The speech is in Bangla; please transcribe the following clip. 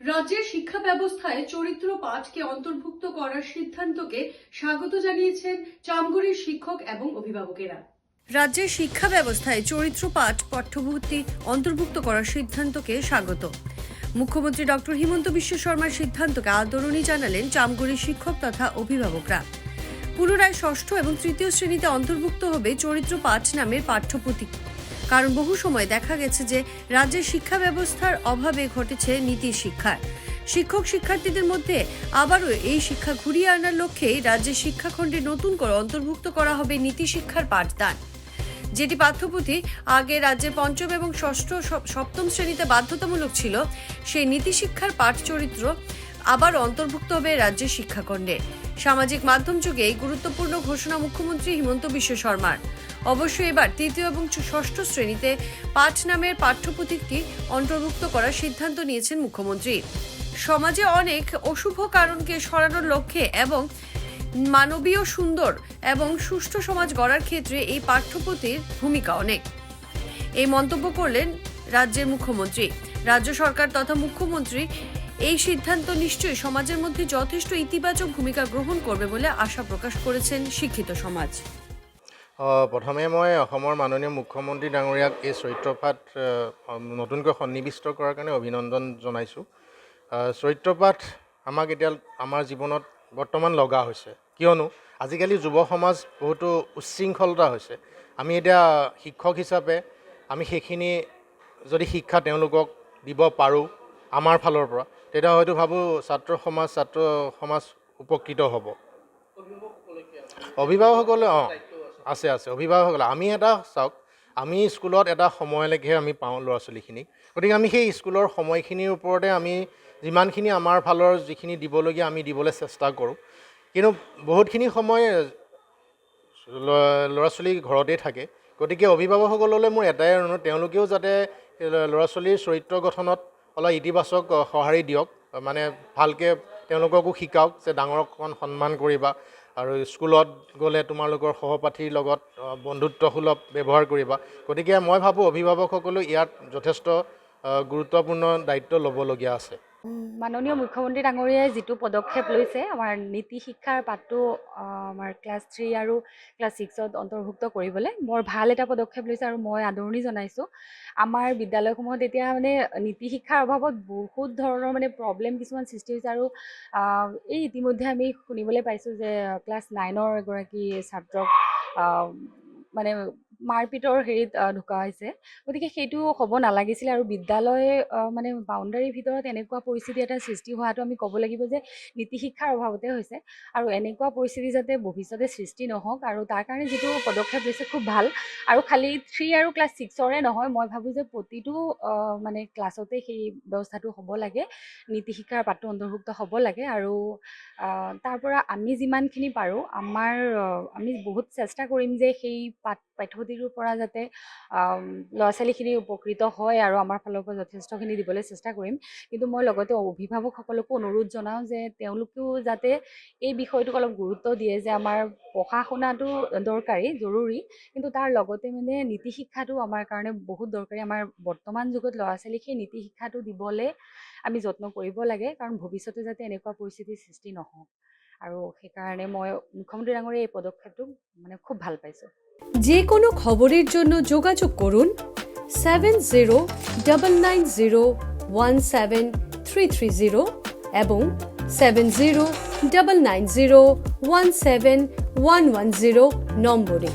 রাজ্যের শিক্ষা ব্যবস্থায় চরিত্র পাঠকে অন্তর্ভুক্ত করার সিদ্ধান্তকে স্বাগত জানিয়েছেন চামগুড়ির শিক্ষক এবং অভিভাবকেরা। রাজ্যের শিক্ষা ব্যবস্থায় চরিত্র পাঠ পাঠ্যভুক্তি অন্তর্ভুক্ত করার সিদ্ধান্তকে স্বাগত। মুখ্যমন্ত্রী ডক্টর হিমন্ত বিশ্ব শর্মার সিদ্ধান্তকে আদরণী জানালেন চামগুড়ির শিক্ষক তথা অভিভাবকরা। পুনরায় ষষ্ঠ এবং তৃতীয় শ্রেণীতে অন্তর্ভুক্ত হবে চরিত্র পাঠ নামের পাঠ্যপুথি। কারণ বহু সময় দেখা গেছে যে রাজ্যের শিক্ষা ব্যবস্থার অভাবে ঘটেছে নীতি শিক্ষার শিক্ষক শিক্ষার্থীদের মধ্যে আবারও এই শিক্ষা ঘুরিয়ে আনার লক্ষ্যেই রাজ্যের শিক্ষাখণ্ডে নতুন করে অন্তর্ভুক্ত করা হবে নীতি শিক্ষার পাঠদান। যেটি পাঠ্যপুঁথি আগে রাজ্যের পঞ্চম এবং ষষ্ঠ সপ্তম শ্রেণীতে বাধ্যতামূলক ছিল, সেই নীতি শিক্ষার পাঠ চরিত্র আবার অন্তর্ভুক্ত হবে রাজ্যের শিক্ষাখণ্ডে। সামাজিক মাধ্যম যুগে এই গুরুত্বপূর্ণ ঘোষণা মুখ্যমন্ত্রী হিমন্ত বিশ্ব শর্মার। অবশ্যই এবার তৃতীয় এবং ষষ্ঠ শ্রেণীতে পাঠ নামের পাঠ্যপুথিটি অন্তর্ভুক্ত করার সিদ্ধান্ত নিয়েছেন মুখ্যমন্ত্রী। সমাজে অনেক অশুভ কারণকে সরানোর লক্ষ্যে এবং মানবীয় সুন্দর এবং সুষ্ঠু সমাজ গড়ার ক্ষেত্রে এই পাঠ্যপুথির ভূমিকা অনেক। এই মন্তব্য করলেন রাজ্যের মুখ্যমন্ত্রী। রাজ্য সরকার তথা মুখ্যমন্ত্রী এই সিদ্ধান্ত নিশ্চয়ই সমাজের মধ্যে যথেষ্ট ইতিবাচক ভূমিকা গ্রহণ করবে বলে আশা প্রকাশ করেছেন শিক্ষিত সমাজ। প্ৰথমে মই অসমৰ মাননীয় মুখ্যমন্ত্ৰী ডাঙৰীয়াক এই চৰিত্ৰপাঠ নতুনকৈ সন্নিৱিষ্ট কৰাৰ কাৰণে অভিনন্দন জনাইছোঁ। চৰিত্ৰপাঠ আমাক এতিয়া আমাৰ জীৱনত বৰ্তমান লগা হৈছে। কিয়নো আজিকালি যুৱ সমাজ বহুতো উচ্ছৃংখলতা হৈছে। আমি এতিয়া শিক্ষক হিচাপে আমি সেইখিনি যদি শিক্ষা তেওঁলোকক দিব পাৰোঁ আমাৰ ফালৰ পৰা, তেতিয়া হয়তো ভাবোঁ ছাত্ৰ সমাজ ছাত্ৰ সমাজ উপকৃত হ'ব। অভিভাৱকসকলে, অঁ। আছে আছে। অভিভাৱকসকলে আমি এটা চাওক আমি স্কুলত এটা সময়লৈকেহে আমি পাওঁ ল'ৰা ছোৱালীখিনিক গতিকে আমি সেই স্কুলৰ সময়খিনিৰ ওপৰতে আমি যিমানখিনি আমাৰ ফালৰ যিখিনি দিবলগীয়া আমি দিবলৈ চেষ্টা কৰোঁ। কিন্তু বহুতখিনি সময় ল'ৰা ছোৱালী ঘৰতেই থাকে। গতিকে অভিভাৱকসকললৈ মোৰ এটাই অনুৰোধ তেওঁলোকেও যাতে ল'ৰা ছোৱালীৰ চৰিত্ৰ গঠনত অলপ ইতিবাচক সঁহাৰি দিয়ক। মানে ভালকৈ তেওঁলোককো শিকাওক যে ডাঙৰক অকণ সন্মান কৰিবা। আৰু স্কুলত গ'লে তোমালোকৰ সহপাঠীৰ লগত বন্ধুত্বসুলভ ব্যৱহাৰ কৰিবা। গতিকে মই ভাবোঁ অভিভাৱকসকলেও ইয়াত যথেষ্ট গুৰুত্বপূৰ্ণ দায়িত্ব ল'বলগীয়া আছে। মাননীয় মুখ্যমন্ত্ৰী ডাঙৰীয়াই যিটো পদক্ষেপ লৈছে আমাৰ নীতি শিক্ষাৰ পাঠটো আমাৰ ক্লাছ থ্ৰী আৰু ক্লাছ ছিক্সত অন্তৰ্ভুক্ত কৰিবলৈ বৰ ভাল এটা পদক্ষেপ লৈছে আৰু মই আদৰণি জনাইছোঁ। আমাৰ বিদ্যালয়সমূহত এতিয়া মানে নীতি শিক্ষাৰ অভাৱত বহুত ধৰণৰ মানে প্ৰব্লেম কিছুমান সৃষ্টি হৈছে আৰু এই ইতিমধ্যে আমি শুনিবলৈ পাইছোঁ যে ক্লাছ নাইনৰ এগৰাকী ছাত্ৰক মানে মাৰপিটৰ হেৰিত ঢুকা হৈছে। গতিকে সেইটো হ'ব নালাগিছিলে আৰু বিদ্যালয় মানে বাউণ্ডাৰীৰ ভিতৰত এনেকুৱা পৰিস্থিতি এটা সৃষ্টি হোৱাটো আমি ক'ব লাগিব যে নীতি শিক্ষাৰ অভাৱতে হৈছে। আৰু এনেকুৱা পৰিস্থিতি যাতে ভৱিষ্যতে সৃষ্টি নহওক আৰু তাৰ কাৰণে যিটো পদক্ষেপ লৈছে খুব ভাল। আৰু খালি থ্ৰী আৰু ক্লাছ ছিক্সৰে নহয় মই ভাবোঁ যে প্ৰতিটো মানে ক্লাছতে সেই ব্যৱস্থাটো হ'ব লাগে। নীতি শিক্ষাৰ পাঠটো অন্তৰ্ভুক্ত হ'ব লাগে আৰু তাৰ পৰা আমি যিমানখিনি পাৰোঁ আমাৰ আমি বহুত চেষ্টা কৰিম যে সেই পাঠ পাঠ্যপুথিটোৰ পৰা যাতে ল'ৰা ছোৱালীখিনি উপকৃত হয় আৰু আমাৰ ফালৰ পৰা যথেষ্টখিনি দিবলৈ চেষ্টা কৰিম। কিন্তু মই লগতে অভিভাৱকসকলকো অনুৰোধ জনাওঁ যে তেওঁলোকেও যাতে এই বিষয়টোক অলপ গুৰুত্ব দিয়ে যে আমাৰ পঢ়া শুনাটো দৰকাৰী জৰুৰী। কিন্তু তাৰ লগতে মানে নীতি শিক্ষাটো আমাৰ কাৰণে বহুত দৰকাৰী। আমাৰ বৰ্তমান যুগত ল'ৰা ছোৱালীক সেই নীতি শিক্ষাটো দিবলৈ আমি যত্ন কৰিব লাগে। কাৰণ ভৱিষ্যতে যাতে এনেকুৱা পৰিস্থিতিৰ সৃষ্টি নহওক। আৰু সেইকাৰণে মই মুখ্যমন্ত্ৰী ডাঙৰীয়া এই পদক্ষেপটো মানে খুব ভালো পাইছোঁ। যিকোনো কোনো জন্য যোগাযোগ করুন seven zero double nine zero one seven three three zero এবং seven zero double nine zero one seven one one zero নম্বরে।